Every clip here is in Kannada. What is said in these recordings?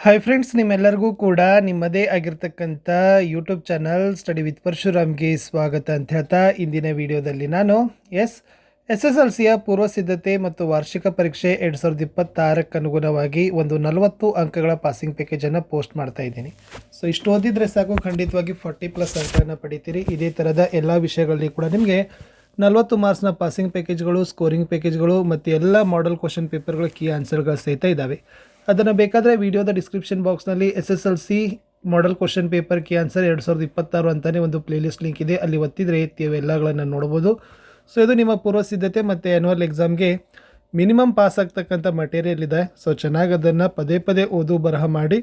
ಹಾಯ್ ಫ್ರೆಂಡ್ಸ್ ನಿಮ್ಮೆಲ್ಲರಿಗೂ ಕೂಡ ನಿಮ್ಮದೇ ಆಗಿರ್ತಕ್ಕಂಥ ಯೂಟ್ಯೂಬ್ ಚಾನಲ್ ಸ್ಟಡಿ ವಿತ್ ಪರಶುರಾಮ್ಗೆ ಸ್ವಾಗತ ಅಂತ ಹೇಳ್ತಾ ಇಂದಿನ ವಿಡಿಯೋದಲ್ಲಿ ನಾನು ಎಸ್ ಎಸ್ ಎಸ್ ಎಲ್ ಸಿಯ ಪೂರ್ವ ಸಿದ್ಧತೆ ಮತ್ತು ವಾರ್ಷಿಕ ಪರೀಕ್ಷೆ ಎರಡು ಸಾವಿರದ ಇಪ್ಪತ್ತಾರಕ್ಕೆ ಅನುಗುಣವಾಗಿ ಒಂದು ನಲವತ್ತು ಅಂಕಗಳ ಪಾಸಿಂಗ್ ಪ್ಯಾಕೇಜನ್ನು ಪೋಸ್ಟ್ ಮಾಡ್ತಾ ಇದ್ದೀನಿ. ಸೊ ಇಷ್ಟು ಓದಿದರೆ ಸಾಕು, ಖಂಡಿತವಾಗಿ ಫಾರ್ಟಿ ಪ್ಲಸ್ ಅಂಕಗಳನ್ನು ಪಡಿತೀರಿ. ಇದೇ ಥರದ ಎಲ್ಲ ವಿಷಯಗಳಲ್ಲಿ ಕೂಡ ನಿಮಗೆ ನಲವತ್ತು ಮಾರ್ಕ್ಸ್ನ ಪಾಸಿಂಗ್ ಪ್ಯಾಕೇಜ್ಗಳು ಸ್ಕೋರಿಂಗ್ ಪ್ಯಾಕೇಜ್ಗಳು ಮತ್ತು ಎಲ್ಲ ಮಾಡೆಲ್ ಕ್ವಶನ್ ಪೇಪರ್ಗಳ ಕೀ ಆನ್ಸರ್ಗಳು ಸಹಿತ ಇದ್ದಾವೆ ಅದನ್ನು ಬೇಕಾದರೆ ವಿಡಿಯೋದ ಡಿಸ್ಕ್ರಿಪ್ಷನ್ ಬಾಕ್ಸ್ನಲ್ಲಿ S S L C model question paper ಕಿ ಆನ್ಸರ್ ಎರಡು ಸಾವಿರದ ಇಪ್ಪತ್ತಾರು ಅಂತಲೇ ಒಂದು ಪ್ಲೇಲಿಸ್ಟ್ ಲಿಂಕ್ ಇದೆ. ಅಲ್ಲಿ ಒತ್ತಿದರೆ ಇವೆಲ್ಲಗಳನ್ನು ನೋಡ್ಬೋದು. ಸೊ ಇದು ನಿಮ್ಮ ಪೂರ್ವ ಸಿದ್ಧತೆ ಮತ್ತು ಆ್ಯನ್ಯುವಲ್ ಎಕ್ಸಾಮ್ಗೆ ಮಿನಿಮಮ್ ಪಾಸ್ ಆಗ್ತಕ್ಕಂಥ ಮಟೀರಿಯಲ್ ಇದೆ. ಸೊ ಚೆನ್ನಾಗಿ ಅದನ್ನು ಪದೇ ಪದೇ ಓದು ಬರಹ ಮಾಡಿ.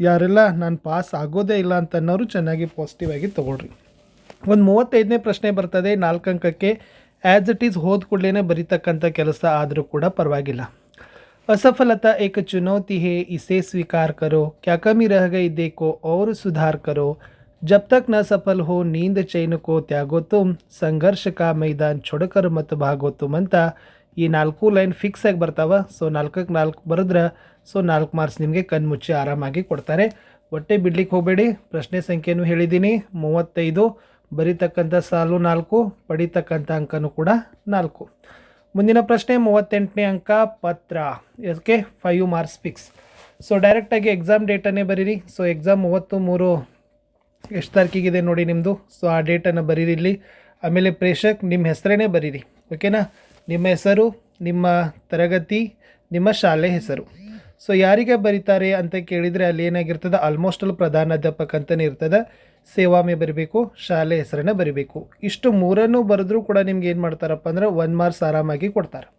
ಯಾರೆಲ್ಲ ನಾನು ಪಾಸ್ ಆಗೋದೇ ಇಲ್ಲ ಅಂತ ಅನ್ನೋರು ಚೆನ್ನಾಗಿ ಪಾಸಿಟಿವ್ ಆಗಿ ತೊಗೊಳ್ರಿ. ಒಂದು ಮೂವತ್ತೈದನೇ ಪ್ರಶ್ನೆ ಬರ್ತದೆ. ನಾಲ್ಕು ಅಂಕಕ್ಕೆ ಆ್ಯಸ್ ಇಟ್ ಈಸ್ ಹೋದ ಕೂಡಲೇ ಬರೀತಕ್ಕಂಥ ಕೆಲಸ ಆದರೂ ಕೂಡ ಪರವಾಗಿಲ್ಲ. असफलता एक चुनौती है इसे स्वीकार करो क्या कमी रह गई देखो और सुधार करो जब तक न सफल हो नींद चैन को त्यागो तुम ಸಂಘರ್ಷ ಕಾ ಮೈದಾನ್ छोड़कर मत ಭಾಗೋ ತುಮ್ ಅಂತ ಈ ನಾಲ್ಕು ಲೈನ್ ಫಿಕ್ಸ್ ಆಗಿ ಬರ್ತಾವ ಸೊ ನಾಲ್ಕಕ್ಕೆ ನಾಲ್ಕು ಬರೆದ್ರೆ ಸೊ ನಾಲ್ಕು ಮಾರ್ಕ್ಸ್ ನಿಮಗೆ ಕಣ್ಮುಚ್ಚಿ ಆರಾಮಾಗಿ ಕೊಡ್ತಾರೆ ಹೊಟ್ಟೆ ಬಿಡ್ಲಿಕ್ಕೆ ಹೋಗಬೇಡಿ ಪ್ರಶ್ನೆ ಸಂಖ್ಯೆನೂ ಹೇಳಿದ್ದೀನಿ ಮೂವತ್ತೈದು ಬರೀತಕ್ಕಂಥ ಸಾಲು ನಾಲ್ಕು ಪಡಿತಕ್ಕಂಥ ಅಂಕನೂ ಕೂಡ ನಾಲ್ಕು ಮುಂದಿನ ಪ್ರಶ್ನೆ ಮೂವತ್ತೆಂಟನೇ ಅಂಕ, ಪತ್ರ. Okay five marks fix so ಡೈರೆಕ್ಟಾಗಿ ಎಕ್ಸಾಮ್ ಡೇಟನ್ನೇ ಬರೀರಿ. ಸೊ ಎಕ್ಸಾಮ್ ಮೂವತ್ತು ಮೂರು ಎಷ್ಟು ತಾರೀಕಿಗಿದೆ ನೋಡಿ ನಿಮ್ಮದು ಸೊ ಆ ಡೇಟನ್ನು ಬರೀರಿ ಇಲ್ಲಿ. ಆಮೇಲೆ ಪ್ರೇಷಕ್ ನಿಮ್ಮ ಹೆಸರೇನೇ ಬರೀರಿ. ಓಕೆನಾ ನಿಮ್ಮ ಹೆಸರು, ನಿಮ್ಮ ತರಗತಿ, ನಿಮ್ಮ ಶಾಲೆ ಹೆಸರು. ಸೊ ಯಾರಿಗೆ ಬರೀತಾರೆ ಅಂತ ಕೇಳಿದರೆ ಅಲ್ಲಿ ಏನಾಗಿರ್ತದೆ? ಆಲ್ಮೋಸ್ಟ್ ಅಲ್ಲಿ ಪ್ರಧಾನಾಧ್ಯಾಪಕ ಅಂತಲೇ ಇರ್ತದೆ. ಸೇವಾಮೆ ಬರಿಬೇಕು, ಶಾಲೆ ಹೆಸರನ್ನ ಬರಿಬೇಕು. ಇಷ್ಟು ಮೂರನ್ನು ಬರೆದ್ರೂ ಕೂಡ ನಿಮ್ಗೆ ಏನು ಮಾಡ್ತಾರಪ್ಪ ಅಂದ್ರೆ ಒನ್ ಮಾರ್ಕ್ಸ್ ಆರಾಮಾಗಿ ಕೊಡ್ತಾರೆ.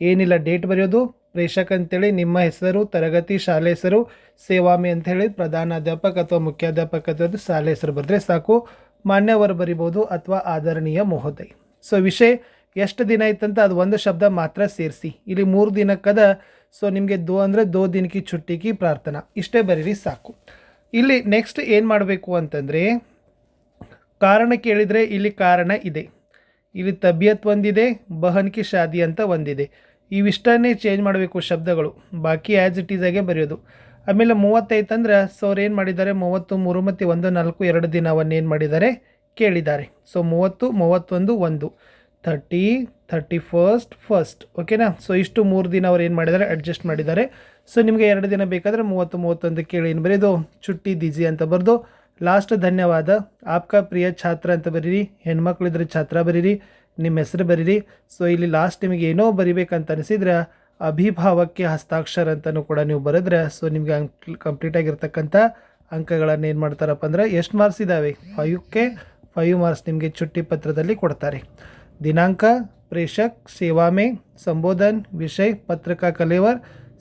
ಏನಿಲ್ಲ, ಡೇಟ್ ಬರೆಯೋದು ಪ್ರೇಷಕ್ ಅಂತೇಳಿ ನಿಮ್ಮ ಹೆಸರು, ತರಗತಿ, ಶಾಲೆ ಹೆಸರು ಸೇವಾಮೆ ಅಂಥೇಳಿ ಪ್ರಧಾನ ಅಧ್ಯಾಪಕ ಅಥವಾ ಮುಖ್ಯಾಧ್ಯಾಪಕ ಅಥವಾ ಶಾಲೆ ಹೆಸರು ಬರೆದ್ರೆ ಸಾಕು. ಮಾನ್ಯವರು ಬರಿಬೋದು ಅಥವಾ ಆದರಣೀಯ ಮಹೋದಯ. ಸೊ, ವಿಷಯ ಎಷ್ಟು ದಿನ ಐತಂತ ಅದು ಒಂದು ಶಬ್ದ ಮಾತ್ರ ಸೇರಿಸಿ. ಇಲ್ಲಿ ಮೂರು ದಿನಕ್ಕದ, ಸೊ, ನಿಮಗೆ ದೋ ಅಂದರೆ ದೋ ದಿನಕ್ಕೆ ಚುಟ್ಟಿಗೆ ಪ್ರಾರ್ಥನಾ. ಇಷ್ಟೇ ಬರೀರಿ ಸಾಕು. ಇಲ್ಲಿ ನೆಕ್ಸ್ಟ್ ಏನು ಮಾಡಬೇಕು ಅಂತಂದರೆ, ಕಾರಣ ಕೇಳಿದರೆ ಇಲ್ಲಿ ಕಾರಣ ಇದೆ. ಇಲ್ಲಿ ತಬಿಯತ್ ಒಂದಿದೆ, ಬಹನ್ಕಿ ಶಾದಿ ಅಂತ ಒಂದಿದೆ. ಇವಿಷ್ಟನ್ನೇ ಚೇಂಜ್ ಮಾಡಬೇಕು ಶಬ್ದಗಳು. ಬಾಕಿ ಆ್ಯಸ್ ಇಟ್ ಈಸ್ ಆಗೇ ಬರೆಯೋದು. ಆಮೇಲೆ ಮೂವತ್ತೈದು ಅಂದ್ರೆ ಸೊ ಅವ್ರು ಏನು ಮಾಡಿದ್ದಾರೆ? ಮೂವತ್ತು ಮೂರು ಮತ್ತು ಒಂದು, ನಾಲ್ಕು, ಎರಡು ದಿನವನ್ನು ಏನು ಮಾಡಿದ್ದಾರೆ? ಕೇಳಿದ್ದಾರೆ. ಸೊ ಮೂವತ್ತು, ಮೂವತ್ತೊಂದು, ಒಂದು. ಥರ್ಟಿ ಥರ್ಟಿ ಫಸ್ಟ್ ಫಸ್ಟ್ ಓಕೆನಾ ಸೊ ಇಷ್ಟು ಮೂರು ದಿನ ಅವ್ರು ಏನು ಮಾಡಿದ್ದಾರೆ ಅಡ್ಜಸ್ಟ್ ಮಾಡಿದ್ದಾರೆ. ಸೊ ನಿಮಗೆ ಎರಡು ದಿನ ಬೇಕಾದರೆ ಮೂವತ್ತು, ಮೂವತ್ತೊಂದು ಕೇಳಿ ಏನು ಬರೀದು? ಚುಟ್ಟಿ, ದಿಜಿ ಅಂತ ಬರೆದು ಲಾಸ್ಟ್ ಧನ್ಯವಾದ. ಆಪ್ಕಾ ಪ್ರಿಯ ಛಾತ್ರ ಅಂತ ಬರೀರಿ. ಹೆಣ್ಮಕ್ಳಿದ್ರೆ ಛಾತ್ರ ಬರೀರಿ. ನಿಮ್ಮ ಹೆಸರು ಬರೀರಿ. ಸೊ ಇಲ್ಲಿ ಲಾಸ್ಟ್ ನಿಮಗೆ ಏನೋ ಬರಿಬೇಕಂತ ಅನಿಸಿದ್ರೆ, ಅಭಿಭಾವಕ್ಕೆ ಹಸ್ತಾಕ್ಷರ ಅಂತಲೂ ಕೂಡ ನೀವು ಬರೆದ್ರೆ ಸೊ ನಿಮಗೆ ಅಂಕ್ ಕಂಪ್ಲೀಟ್ ಆಗಿರ್ತಕ್ಕಂಥ ಅಂಕಗಳನ್ನು ಏನು ಮಾಡ್ತಾರಪ್ಪ ಅಂದರೆ, ಎಷ್ಟು ಮಾರ್ಕ್ಸ್ ಇದ್ದಾವೆ ಫೈವ್ಗೆ ಫೈವ್ ಮಾರ್ಕ್ಸ್ ನಿಮಗೆ ಚುಟ್ಟಿ ಪತ್ರದಲ್ಲಿ ಕೊಡ್ತಾರೆ. ದಿನಾಂಕ ಪ್ರೇಷಕ್ ಸೇವಾಮೆ ಸಂಬೋಧನ್ ವಿಷಯ್ ಪತ್ರಿಕಾ ಕಲೇವರ್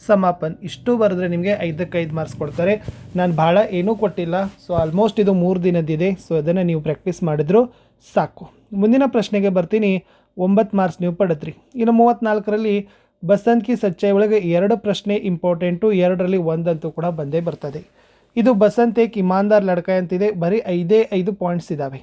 ಸಮಾಪನ್ ಇಷ್ಟು ಬರೆದ್ರೆ ನಿಮಗೆ ಐದಕ್ಕೆ ಐದು ಮಾರ್ಕ್ಸ್ ಕೊಡ್ತಾರೆ ನಾನು ಭಾಳ ಏನೂ ಕೊಟ್ಟಿಲ್ಲ ಸೊ ಆಲ್ಮೋಸ್ಟ್ ಇದು ಮೂರು ದಿನದಿದೆ ಸೊ ಅದನ್ನು ನೀವು ಪ್ರಾಕ್ಟೀಸ್ ಮಾಡಿದ್ರು ಸಾಕು ಮುಂದಿನ ಪ್ರಶ್ನೆಗೆ ಬರ್ತೀನಿ ಒಂಬತ್ತು ಮಾರ್ಕ್ಸ್ ನೀವು ಪಡತ್ರಿ ಇನ್ನು ಮೂವತ್ತ್ನಾಲ್ಕರಲ್ಲಿ ಬಸಂತ್ ಕಿ ಸಚ್ಚಾಯಿ ಒಳಗೆ ಎರಡು ಪ್ರಶ್ನೆ ಇಂಪಾರ್ಟೆಂಟು ಎರಡರಲ್ಲಿ ಒಂದಂತೂ ಕೂಡ ಬಂದೇ ಬರ್ತದೆ ಇದು ಬಸಂತ್ ಏಕ್ ಇಮಾನ್ದಾರ್ ಲಡ್ಕ ಅಂತಿದೆ ಬರೀ ಐದೇ ಐದು ಪಾಯಿಂಟ್ಸ್ ಇದ್ದಾವೆ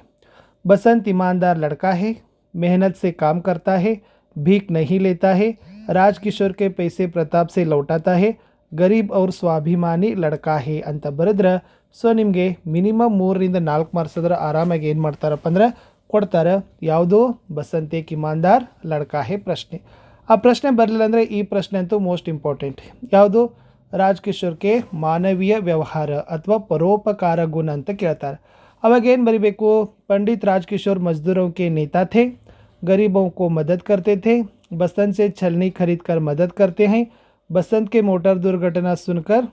बसंत ईमानदार लड़का है मेहनत से काम करता है भीख नहीं लेता है राजकिशोर के पैसे प्रताप से लौटाता है ಗರೀಬ್ ಅವ್ರ ಸ್ವಾಭಿಮಾನಿ ಲಡ್ಕಾ ಹೇ ಅಂತ ಬರೆದ್ರೆ ಸೊ ನಿಮಗೆ ಮಿನಿಮಮ್ ಮೂರರಿಂದ ನಾಲ್ಕು ಮಾರ್ಕ್ಸ್ ಅದ್ರ ಆರಾಮಾಗಿ ಏನು ಮಾಡ್ತಾರಪ್ಪ ಅಂದ್ರೆ ಕೊಡ್ತಾರೆ ಯಾವುದು ಬಸಂತೆ ಕಿಮಾನ್ದಾರ್ ಲಡ್ಕಾ ಹೇ ಪ್ರಶ್ನೆ ಆ ಪ್ರಶ್ನೆ ಬರಲಿಲ್ಲ ಅಂದರೆ ಈ ಪ್ರಶ್ನೆ ಅಂತೂ ಮೋಸ್ಟ್ ಇಂಪಾರ್ಟೆಂಟ್ ಯಾವುದು ರಾಜ್ ಕಿಶೋರ್ಗೆ ಮಾನವೀಯ ವ್ಯವಹಾರ ಅಥವಾ ಪರೋಪಕಾರ ಗುಣ ಅಂತ ಕೇಳ್ತಾರೆ ಅವಾಗ ಏನು ಬರೀಬೇಕು पंडित राजकिशोर मजदूरों के नेता थे गरीबों को मदद करते थे बसंत से छलनी खरीद कर मदद करते हैं बसंत के मोटर दुर्घटना सुनकर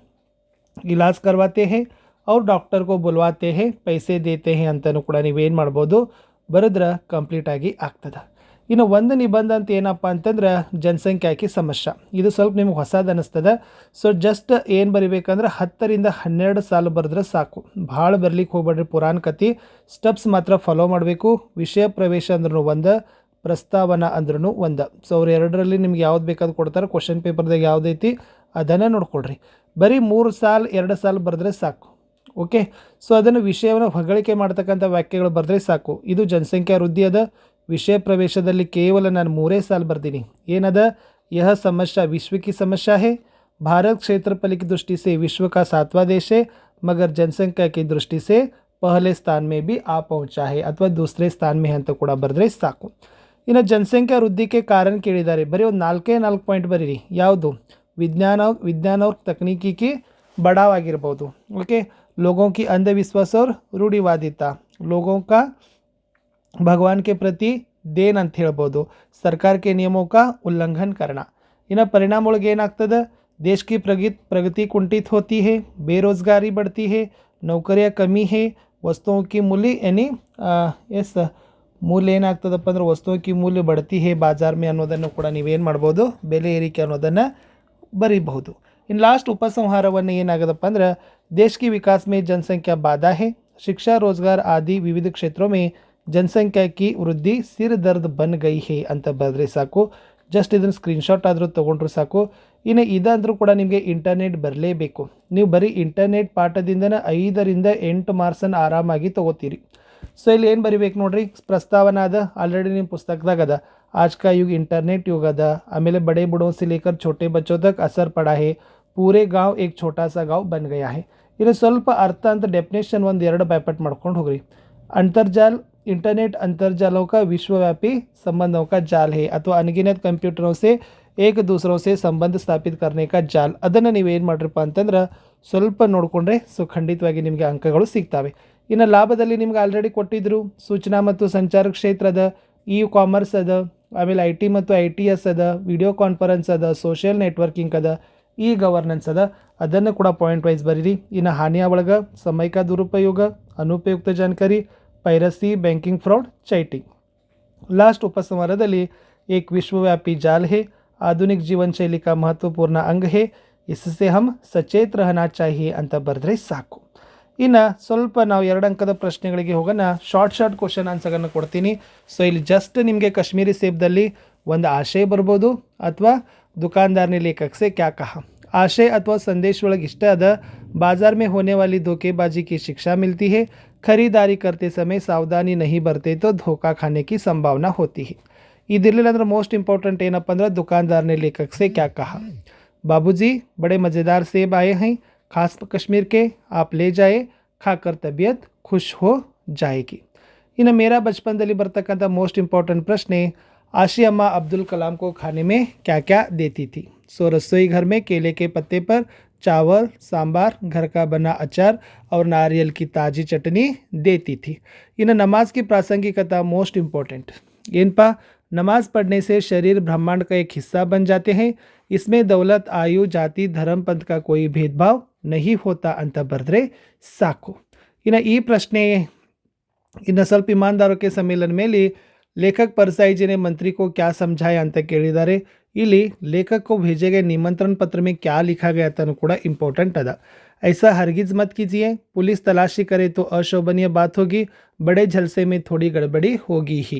इलाज करवाते हैं और डॉक्टर को बुलवाते हैं पैसे देते हैं ಅಂತಲೂ ಕೂಡ ನೀವೇನು ಮಾಡ್ಬೋದು ಬರೆದ್ರೆ ಕಂಪ್ಲೀಟ್ ಆಗಿ ಆಗ್ತದೆ ಇನ್ನು ಒಂದು ನಿಬಂಧ ಅಂತ ಏನಪ್ಪ ಅಂತಂದ್ರೆ ಜನಸಂಖ್ಯಾಕಿ ಸಮಸ್ಯೆ ಇದು ಸ್ವಲ್ಪ ನಿಮ್ಗೆ ಹೊಸದು ಅನ್ನಿಸ್ತದೆ ಸೊ ಜಸ್ಟ್ ಏನು ಬರಿಬೇಕಂದ್ರೆ ಹತ್ತರಿಂದ ಹನ್ನೆರಡು ಸಾಲು ಬರೆದ್ರೆ ಸಾಕು ಭಾಳ ಬರ್ಲಿಕ್ಕೆ ಹೋಗ್ಬೇಡ್ರಿ ಪುರಾಣ ಕತೆ ಸ್ಟೆಪ್ಸ್ ಮಾತ್ರ ಫಾಲೋ ಮಾಡಬೇಕು ವಿಷಯ ಪ್ರವೇಶ ಅಂದ್ರೂ ಒಂದು ಪ್ರಸ್ತಾವನ ಅಂದ್ರೂ ಒಂದು. ಸೊ ಅವ್ರು ಎರಡರಲ್ಲಿ ನಿಮ್ಗೆ ಯಾವ್ದು ಬೇಕಾದ್ರೂ ಕೊಡ್ತಾರೆ ಕ್ವಶನ್ ಪೇಪರ್ದಾಗ ಯಾವುದೈತಿ ಅದನ್ನು ನೋಡ್ಕೊಳ್ರಿ. ಬರೀ ಮೂರು ಸಾಲ, ಎರಡು ಸಾಲ ಬರೆದ್ರೆ ಸಾಕು. ಓಕೆ ಸೊ ಅದನ್ನು ವಿಷಯವನ್ನು ಹೊಗಳಿಕೆ ಮಾಡ್ತಕ್ಕಂಥ ವಾಕ್ಯಗಳು ಬರೆದ್ರೆ ಸಾಕು. ಇದು ಜನಸಂಖ್ಯಾ ವೃದ್ಧಿ ಅದ. ವಿಷಯ ಪ್ರವೇಶದಲ್ಲಿ ಕೇವಲ ನಾನು ಮೂರೇ ಸಾಲ ಬರ್ತೀನಿ ಏನದ? ಯಹ ಸಮಸ್ಯೆ ವಿಶ್ವಕ್ಕೆ ಸಮಸ್ಯೆ ಹೇ? ಭಾರತ್ ಕ್ಷೇತ್ರ ಪಲಿಕೆ ದೃಷ್ಟಿ ಸೇ ವಿಶ್ವ का सातवां देश है मगर जनसंख्या की दृष्टि से पहले ಮೇ ಬಿ ಆ आ पहुंचा ಅಂತ ಕೂಡ ಬರೆದ್ರೆ ಸಾಕು. ಇನ್ನು ಜನಸಂಖ್ಯಾ ವೃದ್ಧಿಗೆ ಕಾರಣ ಕೇಳಿದ್ದಾರೆ ಬರೀ ಒಂದು ನಾಲ್ಕೇ ನಾಲ್ಕು ಪಾಯಿಂಟ್ ಬರೀರಿ ಯಾವುದು ವಿಜ್ಞಾನ ವಿಜ್ಞಾನ और तकनीकी की बढ़ाव ಆಗಿರ್ಬೋದು ಓಕೆ लोगों की अंधविश्वास और रूढ़िवादिता लोगों का भगवान के प्रति ದೇನ್ ಅಂತ ಹೇಳ್ಬೋದು ಸರ್ಕಾರಕ್ಕೆ ನಿಯಮों का उल्लंघन करना ಇನ್ನು ಪರಿಣಾಮ ಒಳಗೆ ಏನಾಗ್ತದೆ देश की प्रगति प्रगति कुंठित होती है बेरोजगारी बढ़ती है नौकरियां कमी है वस्तुओं की मूल्य यानी ಎಸ್ ಮೂಲ ಏನಾಗ್ತದಪ್ಪ ಅಂದ್ರೆ ವಸ್ತುವಿಗೆ ಮೂಲ ಬಡತಿ ಹೇ ಬಾಜಾರ್ ಮೇ ಅನ್ನೋದನ್ನು ಕೂಡ ನೀವೇನು ಮಾಡ್ಬೋದು, ಬೆಲೆ ಏರಿಕೆ ಅನ್ನೋದನ್ನು ಬರೀಬಹುದು. ಇನ್ನು ಲಾಸ್ಟ್ ಉಪಸಂಹಾರವನ್ನು ಏನಾಗದಪ್ಪ ಅಂದ್ರೆ ದೇಶಕ್ಕೆ ವಿಕಾಸ್ ಮೇ ಜನಸಂಖ್ಯಾ ಬಾಧಾ ಹೇ, ಶಿಕ್ಷಾ, ರೋಜ್ಗಾರ್ ಆದಿ ವಿವಿಧ ಕ್ಷೇತ್ರೋ ಮೇ ಜನಸಂಖ್ಯಾಕಿ ವೃದ್ಧಿ ಸಿರ್ ದರ್ದ್ ಬನ್ ಗೈ ಹೇ ಅಂತ ಬರೆದ್ರೆ ಸಾಕು. ಜಸ್ಟ್ ಇದನ್ನು ಸ್ಕ್ರೀನ್ಶಾಟ್ ಆದರೂ ತೊಗೊಂಡ್ರು ಸಾಕು. ಇನ್ನು ಇದಾದರೂ ಕೂಡ ನಿಮಗೆ ಇಂಟರ್ನೆಟ್ ಬರಲೇಬೇಕು. ನೀವು ಬರೀ ಇಂಟರ್ನೆಟ್ ಪಾಠದಿಂದನೇ ಐದರಿಂದ ಎಂಟು ಮಾರ್ಕ್ಸನ್ನು ಆರಾಮಾಗಿ ತೊಗೋತೀರಿ. ಸೊ ಇಲ್ಲಿ ಏನು ಬರಿಬೇಕು ನೋಡ್ರಿ ಪ್ರಸ್ತಾವನ ಅದ ಆಲ್ರೆಡಿ ನಿಮ್ಮ ಪುಸ್ತಕದಾಗ ಅದ आज का युग इंटरनेट युग अदा आमेले बड़े बूढ़ों से लेकर छोटे बच्चों तक असर पड़ा है पूरे गांव एक छोटा सा गांव बन गया है ಇದು ಸ್ವಲ್ಪ ಅರ್ಥ ಅಂತ ಡೆಫಿನೇಷನ್ ಒಂದು ಎರಡು ಬ್ಯಾಪಟ್ ಮಾಡ್ಕೊಂಡು ಹೋಗ್ರಿ अंतरजाल इंटरनेट अंतरजालों का विश्वव्यापी संबंधों का जाल है ಅಥವಾ अनगिनत कंप्यूटरों से एक दूसरों से ಸಂಬಂಧ ಸ್ಥಾಪಿತ करने का ಜಾಲ್ ಅದನ್ನು ನೀವೇನು ಮಾಡ್ರಪ್ಪ ಅಂತಂದ್ರೆ ಸ್ವಲ್ಪ ನೋಡಿಕೊಂಡ್ರೆ ಸೊ ಖಂಡಿತವಾಗಿ ನಿಮಗೆ ಅಂಕಗಳು ಸಿಗ್ತವೆ ಇನ್ನು ಲಾಭದಲ್ಲಿ ನಿಮ್ಗೆ ಆಲ್ರೆಡಿ ಕೊಟ್ಟಿದ್ರು ಸೂಚನಾ ಮತ್ತು ಸಂಚಾರ ಕ್ಷೇತ್ರದ ಇ ಕಾಮರ್ಸ್ ಅದ, ಆಮೇಲೆ ಐ ಟಿ ಮತ್ತು ಐ ಟಿ ಎಸ್ ಅದ ವಿಡಿಯೋ ಕಾನ್ಫರೆನ್ಸ್ ಅದ ಸೋಷಿಯಲ್ ನೆಟ್ವರ್ಕಿಂಗ್ ಅದ ಇ ಗವರ್ನೆನ್ಸ್ ಅದ. ಅದನ್ನು ಕೂಡ ಪಾಯಿಂಟ್ ವೈಸ್ ಬರೀರಿ. ಇನ್ನು ಹಾನಿಯ ಒಳಗೆ ಸಮಯಕ ದುರುಪಯೋಗ, ಅನುಪಯುಕ್ತ ಜಾನ್ಕಾರಿ ಪೈರಸಿ ಬ್ಯಾಂಕಿಂಗ್ ಫ್ರಾಡ್ ಚೈಟಿ ಲಾಸ್ಟ್ ಉಪಸಮಾರದಲ್ಲಿ ಏಕ್ ವಿಶ್ವವ್ಯಾಪಿ ಜಾಲ್ ಹೇ, ಆಧುನಿಕ ಜೀವನಶೈಲಿ ಕಾ ಮಹತ್ವಪೂರ್ಣ ಅಂಗ ಹೇ ಇಸ್ಸೆ ಹಮ್ ಸಚೇತ್ ರಹನಾ ಅಂತ ಬರೆದ್ರೆ ಸಾಕು. ಇನ್ನು ಸ್ವಲ್ಪ ನಾವು ಎರಡು ಅಂಕದ ಪ್ರಶ್ನೆಗಳಿಗೆ ಹೋಗೋಣ. ಶಾರ್ಟ್ ಶಾರ್ಟ್ ಕ್ವಶನ್ ಆನ್ಸರನ್ನು ಕೊಡ್ತೀನಿ. ಸೊ ಇಲ್ಲಿ ಜಸ್ಟ್ ನಿಮಗೆ ಕಾಶ್ಮೀರಿ ಸೇಬ್ದಲ್ಲಿ ಒಂದು ಆಶಯ ಬರ್ಬೋದು ಅಥವಾ ದುಕಾನ್ದಾರ್ನಿ ಲೇಖಕ್ಸೆ ಕ್ಯಾ ಆಶಯ ಅಥವಾ ಸಂದೇಶ ಒಳಗೆ ಇಷ್ಟ ಅದ ಬಾಜಾರ್ ಮೇ ಹೋನೆ ವಾಲಿ ಧೋಕೆಬಾಜಿ ಕಿ ಶಿಕ್ಷಾ ಮಿಲ್ತಿ ಹೇ. ಖರೀದಾರಿ ಕರ್ತೆ ಸಮಯ ಸಾವಧಾನಿ ನಹಿ ಬರ್ತೆ ತೋ ಧೋಕಾ ಖಾನೆ ಕಿ ಸಂಭಾವನಾ ಹೋತಿ ಹಿ. ಇದಿರಲಿಲ್ಲ ಅಂದ್ರೆ ಮೋಸ್ಟ್ ಇಂಪಾರ್ಟೆಂಟ್ ಏನಪ್ಪ ಅಂದ್ರೆ ದುಕಾನ್ದಾರ್ನೇ ಲೇಖಕ್ಸೆ ಕ್ಯಾ ಕಹ? ಬಾಬೂಜಿ, ಬಡೆ ಮಜೆದಾರ್ ಸೇಬ್ ಆಯೇ ಹೈ. खास कश्मीर के आप ले जाए खाकर तबीयत खुश हो जाएगी ಇನ್ನು ಮೇರಾ ಬಚಪನದಲ್ಲಿ ಬರ್ತಕ್ಕಂಥ ಮೋಸ್ಟ್ ಇಂಪಾರ್ಟೆಂಟ್ ಪ್ರಶ್ನೆ आशी अम्मा अब्दुल कलाम को खाने में क्या क्या देती थी सो रसोई घर में केले के पत्ते पर चावल सांबार घर का बना अचार और नारियल की ताज़ी चटनी देती थी इन्हें नमाज की प्रासंगिकता मोस्ट इम्पोर्टेंट इन पा नमाज पढ़ने से शरीर ब्रह्मांड का एक हिस्सा बन जाते हैं इसमें दौलत आयु जाति धर्म पंथ का कोई भेदभाव नहीं होता ಅಂತ ಬರೆದ್ರೆ ಸಾಕು ಇನ್ನು ಈ ಪ್ರಶ್ನೆ ಇನ್ನು ಸ್ವಲ್ಪ ಇಮಾನ್ದಾರಕ್ಕೆ ಸಮ್ಮೇಳನ ಮೇಲೆ लेखक परसाई जी ने मंत्री को क्या समझाया ಅಂತ ಕೇಳಿದ್ದಾರೆ ಇಲ್ಲಿ लेखक को भेजे गए निमंत्रण पत्र में क्या लिखा गया था ಕೂಡ इंपॉर्टेंट अदा ऐसा हरगिज मत कीजिए पुलिस तलाशी करे तो अशोभनीय बात होगी बड़े झलसे में थोड़ी गड़बड़ी होगी ही